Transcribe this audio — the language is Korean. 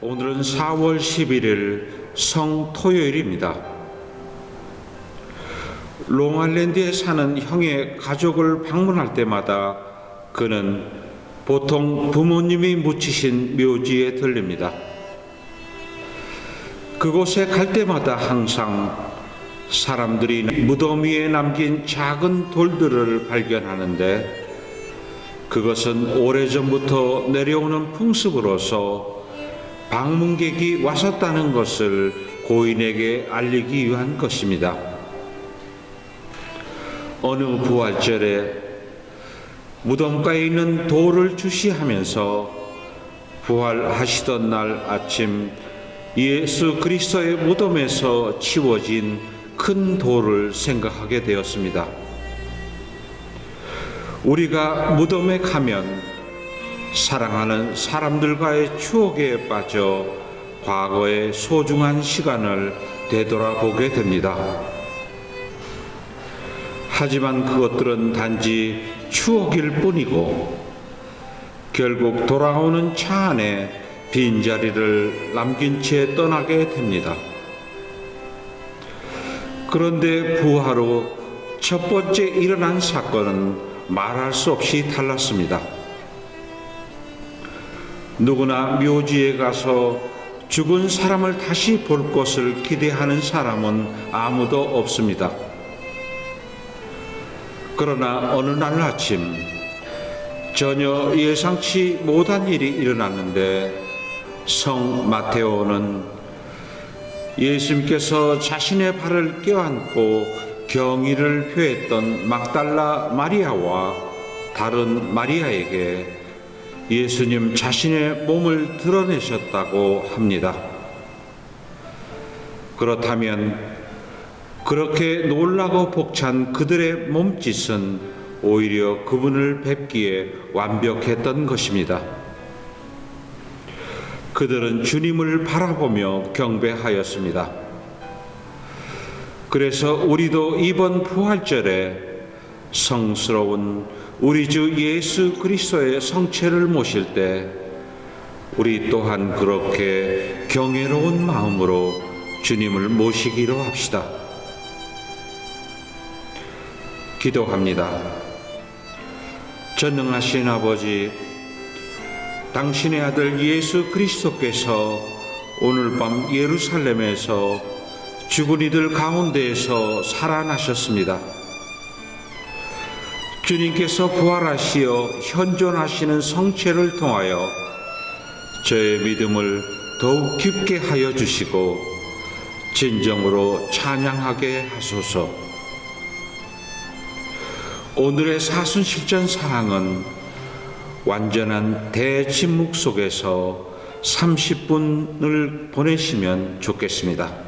오늘은 4월 11일 성토요일입니다. 롱알랜드에 사는 형의 가족을 방문할 때마다 그는 보통 부모님이 묻히신 묘지에 들립니다. 그곳에 갈 때마다 항상 사람들이 무덤 위에 남긴 작은 돌들을 발견하는데 그것은 오래전부터 내려오는 풍습으로서 방문객이 왔었다는 것을 고인에게 알리기 위한 것입니다. 어느 부활절에 무덤가에 있는 돌을 주시하면서 부활하시던 날 아침 예수 그리스도의 무덤에서 치워진 큰 돌을 생각하게 되었습니다. 우리가 무덤에 가면 사랑하는 사람들과의 추억에 빠져 과거의 소중한 시간을 되돌아보게 됩니다. 하지만 그것들은 단지 추억일 뿐이고 결국 돌아오는 차 안에 빈자리를 남긴 채 떠나게 됩니다. 그런데 후첫 번째 일어난 사건은 말할 수 없이 달랐습니다. 누구나 묘지에 가서 죽은 사람을 다시 볼 것을 기대하는 사람은 아무도 없습니다. 그러나 어느 날 아침 전혀 예상치 못한 일이 일어났는데 성 마테오는 예수님께서 자신의 발을 껴안고 경의를 표했던 막달라 마리아와 다른 마리아에게 예수님 자신의 몸을 드러내셨다고 합니다. 그렇다면 그렇게 놀라고 벅찬 그들의 몸짓은 오히려 그분을 뵙기에 완벽했던 것입니다. 그들은 주님을 바라보며 경배하였습니다. 그래서 우리도 이번 부활절에 성스러운 우리 주 예수 그리스도의 성체를 모실 때 우리 또한 그렇게 경외로운 마음으로 주님을 모시기로 합시다. 기도합니다. 전능하신 아버지, 당신의 아들 예수 그리스도께서 오늘 밤 예루살렘에서 죽은 이들 가운데에서 살아나셨습니다. 주님께서 부활하시어 현존하시는 성체를 통하여 저의 믿음을 더욱 깊게 하여 주시고 진정으로 찬양하게 하소서. 오늘의 사순실전 사항은 완전한 대침묵 속에서 30분을 보내시면 좋겠습니다.